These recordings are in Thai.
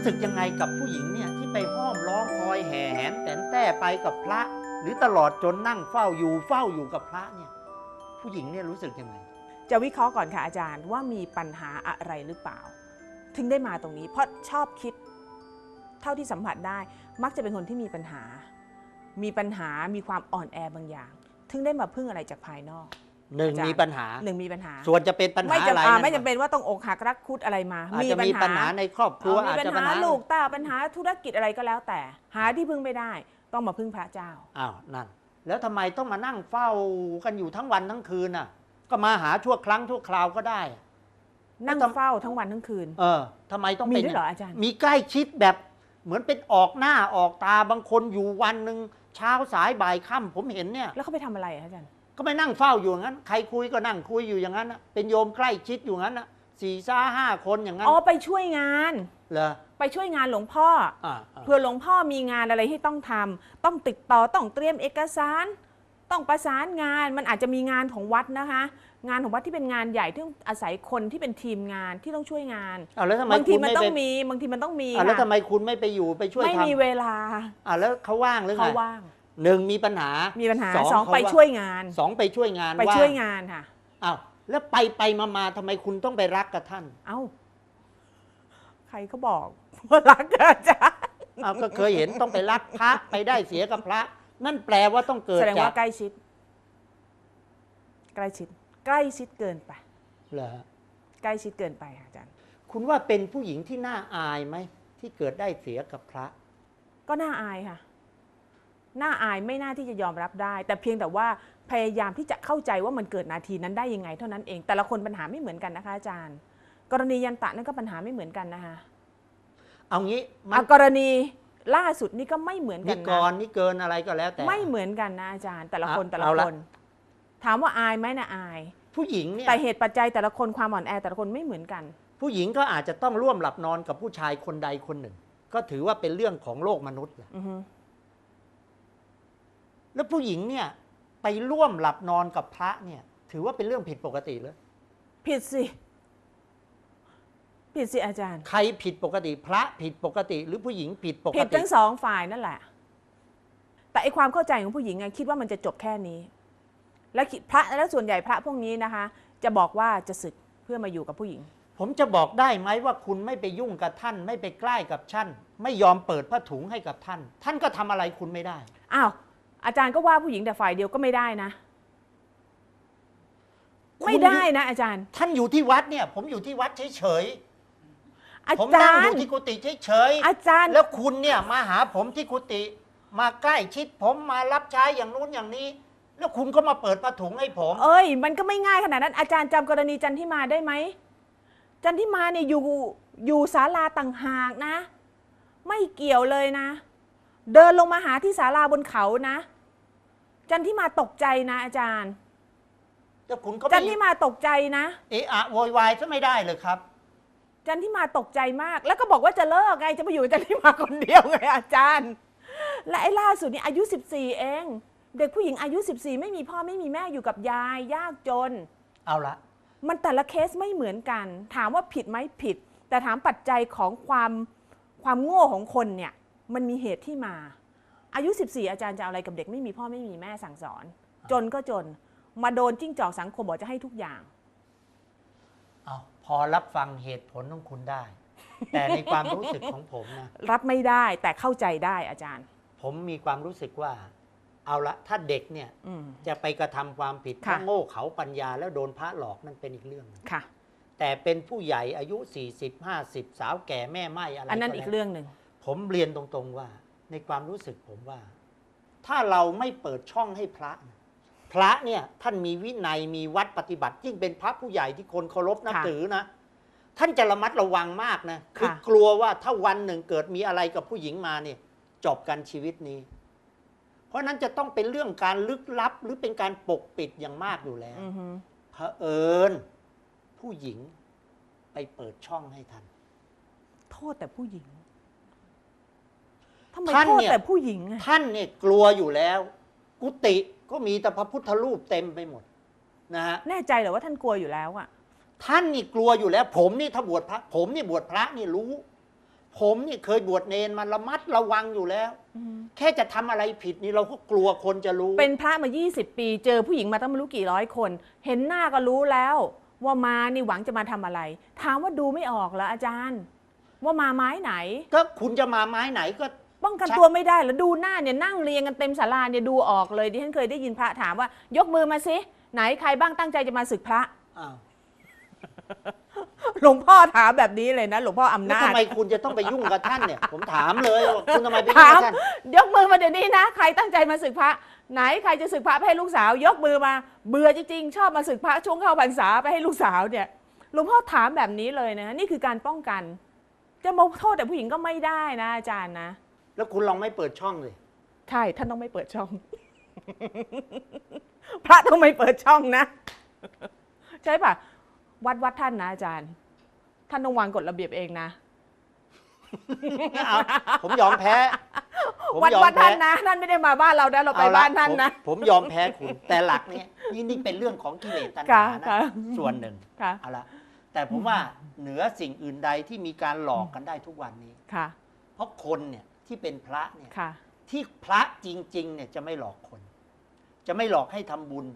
รู้สึกยังไงกับผู้หญิงเนี่ยที่ไปห้อมล้อมคอยแห่แหนแต่นแต่ไปกับพระ หรือตลอดจนนั่งเฝ้าอยู่เฝ้าอยู่กับพระเนี่ยผู้หญิงเนี่ยรู้สึกยังไง จะวิเคราะห์ก่อนค่ะอาจารย์ว่ามีปัญหาอะไรหรือเปล่า ถึงได้มาตรงนี้ เพราะชอบคิดเท่าที่สัมผัสได้ มักจะเป็นคนที่มีปัญหา มีปัญหามีความอ่อนแอบางอย่าง ถึงได้มาพึ่งอะไรจากภายนอก หนึ่งอาจารย์มีปัญหาหนึ่งมีปัญหา ส่วนจะเป็นปัญหาไม่อะจำไรอ่านั่นไม่จำเป็นว่าต้องอกหักรักคุดอะไรมาอาจจะมีปัญหาในครอบครัวเอออาจมีจะปัปัญญหาหาลูกเต้าปัญหาธุรกิจอะไรก็แล้วแต่ หาที่พึ่งไม่ได้ ต้องมาพึ่งพระเจ้าอ้าวนั่น แล้วทำไมต้องมานั่งเฝ้ากันอยู่ทั้งวันทั้งคืนน่ะ ก็มาหาชั่วครั้งชั่วคราวก็ได้อะนั่งแล้วทำเฝ้าทั้งวันทั้งคืน เออทำไมต้องมีเป็นด้วยเหรออาจารย์มีใกล้ชิดแบบเหมือนเป็นออกหน้าออกตาบางคนอยู่วันหนึ่งเช้าสายบ่ายค่ำผมเห็นเนี่ย แล้วเขาไปทำอะไรอะอาจารย์ ก็ไปนั่งเฝ้าอยู่อย่างนั้น ใครคุยก็นั่งคุยอยู่อย่างนั้นน่ะเป็นโยมใกล้ชิดอยู่อย่างนั้นน่ะสี่ซ่าห้าคนอย่างนั้นอ๋อไปช่วยงานเหรอไปช่วยงานหลวงพ่ออ่าอ่าเพื่อหลวงพ่อมีงานอะไรที่ต้องทำต้องติดต่อต้องเตรียมเอกสาร ต้องประสานงานมันอาจจะมีงานของวัดนะคะ งานของวัดที่เป็นงานใหญ่ที่ต้องอาศัยคนที่เป็นทีมงานที่ต้องช่วยงานเอาแล้วทำไมบางทีคุณมันไม่ต้อไปงมีบางทีมันต้องมีอ่าแล้วค่ะทำไมคุณไม่ไปอยู่ไปช่วยไม่ทมีเวลาำอ่าแล้วเขาว่างหรือไงเขาว่าง หนึ่งมีปัญหามีปัญหาสองสองเขาไปว่าช่วยงาน สองไปช่วยงานไปว่ช่วยงานค่ะ อ้าวแล้วไปไปมามาทำไมคุณต้องไปรักกับท่านเอ้า ใครเขาบอกว่ารักอาจารย์อ้าวก็เคยเห็นต้องไปรักพระไปได้เสียกับพระ นั่นแปลว่าต้องเกิดแสดงจาว่ากใกล้ชิด ใกล้ชิด ใกล้ชิดเกินไป เหรอใกล้ชิดเกินไปค่ะอาจารย์ คุณว่าเป็นผู้หญิงที่น่าอายไหมที่เกิดได้เสียกับพระ ก็น่าอายค่ะ น่าอายไม่น่าที่จะยอมรับได้ แต่เพียงแต่ว่าพยายามที่จะเข้าใจว่ามันเกิดนาทีนั้นได้ยังไง เท่านั้นเอง แต่ละคนปัญหาไม่เหมือนกันนะคะอาจารย์ กรณียันตะนั่นก็ปัญหาไม่เหมือนกันนะคะเอางี้มัอะนกรณีล่าสุดนี่ก็ไม่เหมือนกันี่นก่อนะนนี่เกินอะไรก็แล้วแต่ ไม่เหมือนกันนะอาจารย์ แต่ละคนอะแต่ละเอาละคน ถามว่าอายไหมนะอาย ผู้หญิงเนี่ยแต่เหตุปัจจัยแต่ละคนความอ่อนแอแต่ละคนไม่เหมือนกัน ผู้หญิงก็อาจจะต้องร่วมหลับนอนกับผู้ชายคนใดคนหนึ่ง ก็ถือว่าเป็นเรื่องของโลกมนุษย์แหละอือฮึ แล้วผู้หญิงเนี่ยไปร่วมหลับนอนกับพระเนี่ย ถือว่าเป็นเรื่องผิดปกติเลยผิดสิ ผิดสิอาจารย์ ใครผิดปกติ พระผิดปกติ หรือผู้หญิงผิดปกผิดติทั้งสองฝ่ายนั่นแหละ แต่ไอความเข้าใจของผู้หญิงอะคิดว่ามันจะจบแค่นี้ และคิดพระและส่วนใหญ่พระพวกนี้นะคะ จะบอกว่าจะศึกเพื่อมาอยู่กับผู้หญิง ผมจะบอกได้ไหมว่าคุณไม่ไปยุ่งกับท่าน ไม่ไปใกล้กับท่าน ไม่ยอมเปิดผ้าถุงให้กับท่าน ท่านก็ทำอะไรคุณไม่ได้อ้าว อาจารย์ก็ว่าผู้หญิงแต่ฝ่ายเดียวก็ไม่ได้นะ คุณ ไม่ได้นะ อาจารย์ ท่านอยู่ที่วัดเนี่ย ผมอยู่ที่วัดเฉยอาๆผมจานั่งอรยู่ย์ที่กุฏิเฉยอาจารย์ ๆแล้วคุณเนี่ยมาหาผมที่กุฏิมาใกล้ชิดผมมารับใช้อย่างนู้นอย่างนี้ แล้วคุณก็มาเปิดผ้าถุงให้ผม เอ้ย มันก็ไม่ง่ายขนาดนั้น อาจารย์จำกรณีจันทิมาได้ไหม จันทิมาเนี่ยอยู่อยู่ศาลาต่างหากนะ ไม่เกี่ยวเลยนะ เดินลงมาหาที่ศาลาบนเขานะ จันทิมาตกใจนะอาจารย์แล้วคุณก็จัไม่นทิมาตกใจนะ เอะอะโวยวายซะไม่ได้เลยครับ จันทิมาตกใจมาก แล้วก็บอกว่าจะเลิกไงจะมาอยู่กับจันทิมาคนเดียวไงอาจารย์ และไอ้ล่าสุดนี่อายุ 14 เอง เด็กผู้หญิงอายุ 14 ไม่มีพ่อไม่มีแม่อยู่กับยาย ยากจน เอาละมันแต่ละเคสไม่เหมือนกัน ถามว่าผิดไหมผิด แต่ถามปัจจัยของความความโง่ของคนเนี่ย มันมีเหตุที่มา อายุ 14 อาจารย์จะเอาอะไรกับเด็กไม่มีพ่อไม่มีแม่สั่งสอน จนก็จน มาโดนจิ้งจอกสังคมบอกจะให้ทุกอย่าง เอาพอรับฟังเหตุผลของคุณได้ แต่ในความรู้สึกของผมนะ รับไม่ได้แต่เข้าใจได้อาจารย์ ผมมีความรู้สึกว่า เอาละถ้าเด็กเนี่ยอืม จะไปกระทำความผิดเพค่ะ ราะโง่เขาปัญญาแล้วโดนพระหลอกนั่นเป็นอีกเรื่องหนึ่งค่ะ แต่เป็นผู้ใหญ่อายุ 40 50 สาวแก่แม่ไม้อะไรอันนั้นก็อีกแล้วเรื่องหนึ่ง ผมเรียนตรงๆว่า ในความรู้สึกผมว่า ถ้าเราไม่เปิดช่องให้พระนะพระเนี่ยท่านมีวินัยมีวัดปฏิบัติ ยิ่งเป็นพระผู้ใหญ่ที่คนเคารพนับถือนะ ท่านจะระมัดระวังมากนะคือกลัวว่าถ้าวันหนึ่งเกิดมีอะไรกับผู้หญิงมาเนี่ยจบกันชีวิตนี้ เพราะนั้นจะต้องเป็นเรื่องการลึกลับ หรือเป็นการปกปิดอย่างมากอยู่แล้ว อือฮึเผอิญผู้หญิงไปเปิดช่องให้ท่าน โทษแต่ผู้หญิงทำไมท่านโทษเนี่ยแต่ผู้หญิงอะท่านเนี่ยกลัวอยู่แล้ว กุฏิก็มีแต่พระพุทธรูปเต็มไปหมดนะฮะแน่ใจเหรอว่าท่านกลัวอยู่แล้วอะท่านนี่กลัวอยู่แล้ว ผมนี่ถ้าบวชพระ ผมนี่บวชพระนี่รู้ ผมเนี่ยเคยบวชเนนมาระมัดระวังอยู่แล้ว อืมแค่จะทำอะไรผิดนี่เราก็กลัวคนจะรู้ เป็นพระมา 20 ปี เจอผู้หญิงมาตั้งไม่รู้กี่ร้อยคน เห็นหน้าก็รู้แล้ว ว่ามานี่หวังจะมาทำอะไร ถามว่าดูไม่ออกเหรออาจารย์ ว่ามาไม้ไหน ก็คุณจะมาไม้ไหนก็ ป้องกันใช่ตัวไม่ได้แล้วดูหน้าเนี่ยนั่งเรียงกันเต็มศาลาเนี่ยดูออกเลยดิฉันเคยได้ยินพระถามว่า ยกมือมาสิไหนใครบ้างตั้งใจจะมาศึกพระ อ้าวหลวงพ่อถามแบบนี้เลยนะ หลวงพ่ออำแล้วนาจทำไมคุณจะต้องไปยุ่งกับท่านเนี่ย ผมถามเลยว่าคุณทำไมไปยุ่งถามกับท่าน ยกมือมาเดี๋ยวนี้นะ ใครตั้งใจมาศึกพระ ไหนใครจะศึกพระไปให้ลูกสาว ยกมือมาเบื่อจริงๆ ชอบมาศึกพระช่วงเข้าพรรษาไปให้ลูกสาวเนี่ยหลวงพ่อถามแบบนี้เลยนะนี่คือการป้องกัน จะมาโทษแต่ผู้หญิงก็ไม่ได้นะอาจารย์นะ แล้วคุณลองไม่เปิดช่องเลย ใช่ท่านต้องไม่เปิดช่อง พระต้องไม่เปิดช่องนะ ใช่ปะวัดวัดท่านนะอาจารย์ ท่านต้องวางกฎระเบียบเองนะ เอาผมยอมแพ้ ผมวัดยอมวัดแพ้ท่านนะท่านไม่ได้มาบ้านเรานะเราไปเอละบ้านท่านนะผมผมยอมแพ้คุณ แต่หลักเนี่ยนี่นี่เป็นเรื่องของกิเลสตัณค่ะหานะค่ะ ส่วนหนึ่งค่ะ เอาละแต่ผมว่าเหนือสิ่งอื่นใดที่มีการหลอกกันได้ทุกวันนี้ ค่ะ เพราะคนเนี่ย ที่เป็นพระเนี่ยค่ะ ที่พระจริงๆเนี่ยจะไม่หลอกคน จะไม่หลอกให้ทำบุญ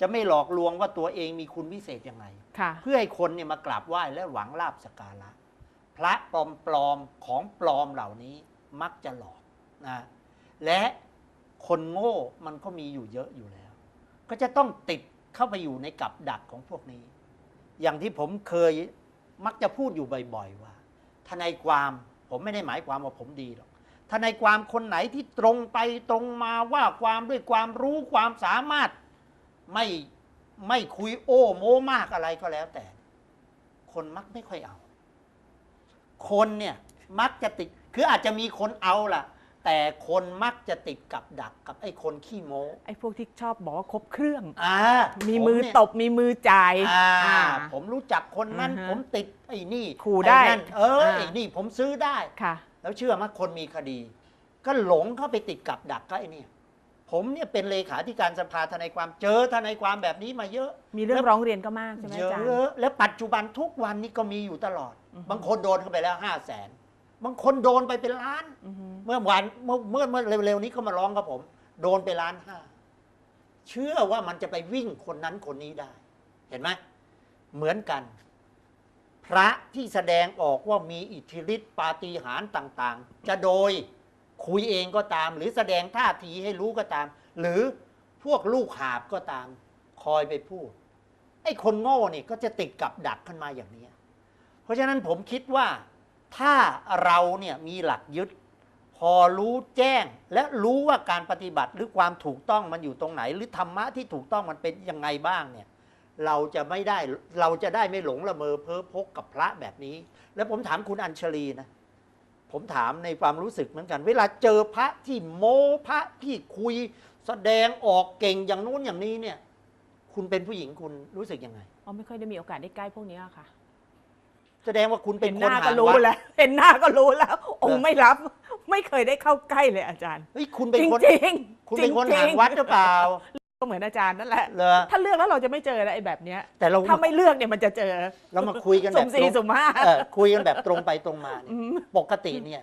จะไม่หลอกลวงว่าตัวเองมีคุณวิเศษยังไง ค่ะ เพื่อให้คนเนี่ยมากราบไหว้และหวังลาบสกการะ พระปลอมๆของปลอมเหล่านี้มักจะหลอกนะและคนโง่มันก็มีอยู่เยอะอยู่แล้ว ก็จะต้องติดเข้าไปอยู่ในกับดักของพวกนี้ อย่างที่ผมเคยมักจะพูดอยู่บ่อย ๆ ว่าทนายความผมไม่ได้หมายความว่าผมดีหรอก ทนายความคนไหนที่ตรงไปตรงมาว่าความด้วยความรู้ความสามารถไม่ไม่คุยโอ้โม้มากอะไรก็แล้วแต่ คนมักไม่ค่อยเอา คนเนี่ยมักจะติดคืออาจจะมีคนเอาล่ะ แต่คนมักจะติดกับดักกับไอ้คนขี้โม้ไอ้พวกที่ชอบบอกว่าครบเครื่อง อ่ามีผมือเนี่ยตบมีมือจ่ายอ่าอ่า ผมรู้จักคนนั้น อือฮะผมติดไอ้นี่ขู่ได้อ้นั่นเอออ่าไอ้นี่ผมซื้อได้ ค่ะ แล้วเชื่อไหมคนมีคดี ก็หลงเข้าไปติดกับดักก็ไอ้เนี่ยผมเนี่ยเป็นเลขาธิการสภาทนายความเจอทนายความแบบนี้มาเยอะ มีเรื่องร้องเรียนก็มากใช่ไหมเยอาจารย์ อะแล้วปัจจุบันทุกวันนี้ก็มีอยู่ตลอด อือฮึ บางคนโดนเข้าไปแล้วห้าแสนบางคนโดนไปเป็นล้าน อือฮึเมื่อวันเมื่อเมื่อเมื่อเร็วๆนี้เขามาร้องกับผม โดนไปล้านห้าเชื่อว่ามันจะไปวิ่งคนนั้นคนนี้ได้ เห็นไหมเหมือนกัน พระที่แสดงออกว่ามีอิทธิฤทธิปาฏิหาริย์ต่างๆ จะโดยคุยเองก็ตาม หรือแสดงท่าทีให้รู้ก็ตาม หรือพวกลูกหาบก็ตาม คอยไปพูด ไอ้คนโง่เนี่ยก็จะติดกับดักขึ้นมาอย่างนี้ เพราะฉะนั้นผมคิดว่าถ้าเราเนี่ยมีหลักยึด พอรู้แจ้ง และรู้ว่าการปฏิบัติหรือความถูกต้องมันอยู่ตรงไหน หรือธรรมะที่ถูกต้องมันเป็นยังไงบ้างเนี่ย เราจะไม่ได้เราจะได้ไม่หลงละเมอเพ้อพกกับพระแบบนี้ แล้วผมถามคุณอัญชลีนะ ผมถามในความรู้สึกเหมือนกัน เวลาเจอพระที่โม้พระที่คุย แสดงออกเก่งอย่างนู้นอย่างนี้เนี่ย คุณเป็นผู้หญิงคุณรู้สึกยังไงอ๋อไม่ค่อยได้มีโอกาสได้ใกล้พวกนี้อะค่ะ แสดงว่าคุณเป็เห็นนคหนน้าหาก็งรู้วัดแล้ว เห็นหน้าก็รู้แล้ว องค์ไม่รับ ไม่เคยได้เข้าใกล้เลยอาจารย์ เฮ้ยคุณเป็นจริงคนจริงคุณเป็นคนจริหางวัดหรือเปล่า ก็เหมือนอาจารย์นั่นแหละ เหรอ ถ้าเลือกแล้วเราจะไม่เจอแล้วไอ้แบบเนี้ยแต่เราถ้าไม่เลือกเนี่ยมันจะเจอเรามาคุยกันแบสุ่บมสี่ตรงสุ่มห้าเออคุยกันแบบตรงไปตรงมาเนี่ยอืมปกติเนี่ย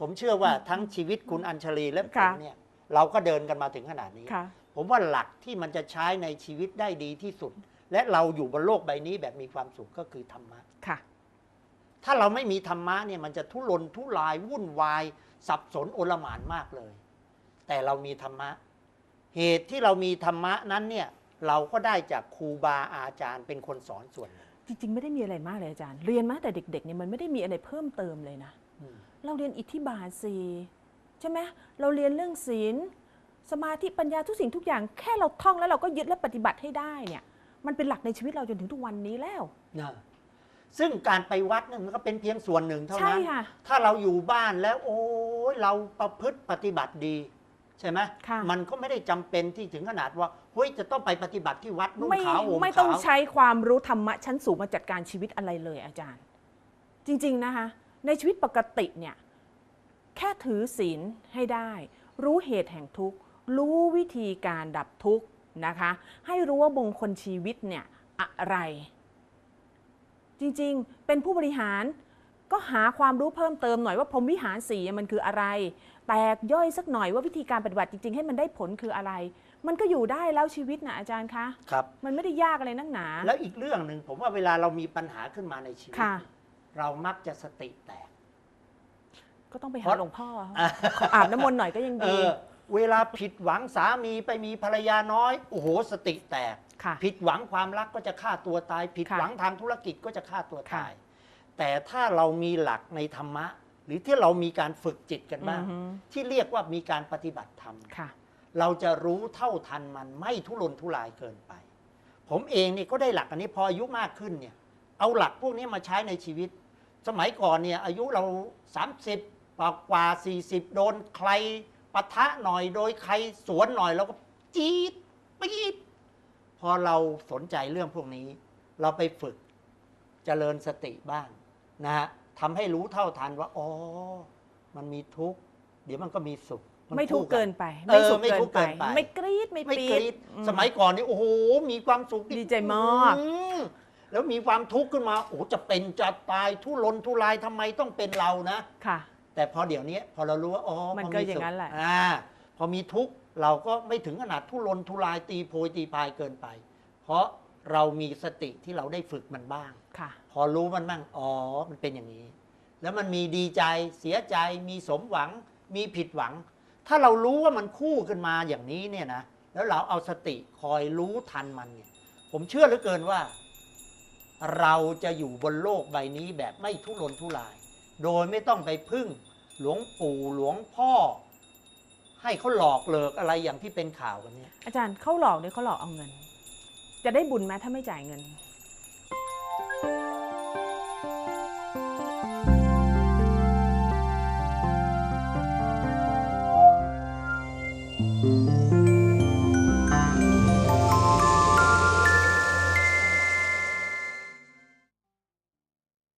ผมเชื่อว่าทั้งชีวิตคุณอัญชลีและผมค่ะเนี่ย เราก็เดินกันมาถึงขนาดนี้ ค่ะ ผมว่าหลักที่มันจะใช้ในชีวิตได้ดีที่สุด และเราอยู่บนโลกใบนี้แบบมีความสุขก็คือธรรมะ ค่ะ ถ้าเราไม่มีธรรมะเนี่ยมันจะทุรนทุรายวุ่นวาย สับสนโอลหม่านมากเลย แต่เรามีธรรมะ เหตุที่เรามีธรรมะนั้นเนี่ยเราก็ได้จากครูบาอาจารย์เป็นคนสอนส่วนหนึ่ง จริง ๆ ไม่ได้มีอะไรมากเลยอาจารย์ เรียนมาแต่เด็กๆเนี่ยมันไม่ได้มีอะไรเพิ่มเติมเลยนะ อืม เราเรียนอิทธิบาทสีใช่ไหมเราเรียนเรื่องศีลสมาธิปัญญาทุกสิ่งทุกอย่างแค่เราท่องแล้วเราก็ยึดและปฏิบัติให้ได้เนี่ย มันเป็นหลักในชีวิตเราจนถึงทุกวันนี้แล้ว นะซึ่งการไปวัดเนี่ยมันก็เป็นเพียงส่วนหนึ่งเท่าใช่นั้น ค่ะ ถ้าเราอยู่บ้านแล้วโอ้ยเราประพฤติปฏิบัติดี ใช่ไหมค่ะมันก็ไม่ได้จำเป็นที่ถึงขนาดว่าเฮ้ยจะต้องไปปฏิบัติที่วัดนุ่งไม่ขาวห่มไม่ต้องขาวใช้ความรู้ธรรมะชั้นสูงมาจัดการชีวิตอะไรเลยอาจารย์ จริงๆนะคะ ในชีวิตปกติเนี่ยแค่ถือศีลให้ได้ รู้เหตุแห่งทุกข์รู้วิธีการดับทุกข์นะคะ ให้รู้ว่ามงคลชีวิตเนี่ยอะไร จริงๆเป็นผู้บริหารก็หาความรู้เพิ่มเติมหน่อยว่าพรหมวิหารสีมันคืออะไร แตกย่อยสักหน่อยว่าวิธีการปฏิบัติจริง ๆ ให้มันได้ผลคืออะไร มันก็อยู่ได้แล้วชีวิตนะอาจารย์คะครับ มันไม่ได้ยากอะไรนักหนา แล้วอีกเรื่องหนึ่งผมว่าเวลาเรามีปัญหาขึ้นมาในชีวิต ค่ะ เรามักจะสติแตก ก็ต้องไปเพหาราะ หลวงพ่ออะขออาบน้ำมนต์หน่อยก็ยังเอดีอเวลาผิดหวังสามีไปมีภรรยาน้อยโอ้โหสติแตก ค่ะ ผิดหวังความรักก็จะฆ่าตัวตาย ผิดค่ะหวังทางธุรกิจก็จะฆ่าตัวค่ะ ตาย แต่ถ้าเรามีหลักในธรรมะ หรือที่เรามีการฝึกจิตกันบ้างอือฮึที่เรียกว่ามีการปฏิบัติธรรมค่ะเราจะรู้เท่าทันมันไม่ทุรนทุรายเกินไป ผมเองนี่ก็ได้หลักอันนี้พออายุมากขึ้นเนี่ย เอาหลักพวกนี้มาใช้ในชีวิต สมัยก่อนเนี่ยอายุเรา 30กว่ากว่า 40 โดนใครปะทะหน่อยโดยใครสวนหน่อยเราก็จี๊ดปี๊ดพอเราสนใจเรื่องพวกนี้ เราไปฝึกเจริญสติบ้างนะฮะ ทำให้รู้เท่าทันว่าอ๋อมันมีทุกข์เดี๋ยวมันก็มีสุขนไม่ทุกข์คู่เกินไปเออไม่สุขไม่เกิทุนกข์ไปเกินไป ไม่กรี๊ดไม่ไม่ปี๊กดรี๊ดอืมสมัยก่อนนี่โอ้โหมีความสุขดีใจมากอืมแล้วมีความทุกข์ขึ้นมาโอ้โหจะเป็นจะตายทุรนทุรายทำไมต้องเป็นเรานะค่ะ แต่พอเดี๋ยวนี้พอเรารู้ว่าอ๋อมันพก็สุขอย่างนั้นแหละอ่าพอมีทุกข์เราก็ไม่ถึงขนาดทุรนทุรายตีโพยตีพายเกินไป เพราะ เรามีสติที่เราได้ฝึกมันบ้าง ค่ะ พอรู้มันบ้างอ๋อ มันเป็นอย่างนี้ แล้วมันมีดีใจเสียใจมีสมหวัง มีผิดหวัง ถ้าเรารู้ว่ามันคู่ขึ้นมาอย่างนี้เนี่ยนะแล้วเราเอาสติคอยรู้ทันมันเนี่ย ผมเชื่อเหลือเกินว่า เราจะอยู่บนโลกใบนี้แบบไม่ทุรนทุราย โดยไม่ต้องไปพึ่งหลวงปู่หลวงพ่อ ให้เขาหลอกเลิกอะไรอย่างที่เป็นข่าวกันเนี่ยอาจารย์เขาหลอกเนี่ยเขาหลอกเอาเงิน จะได้บุญไหมถ้าไม่จ่ายเงิน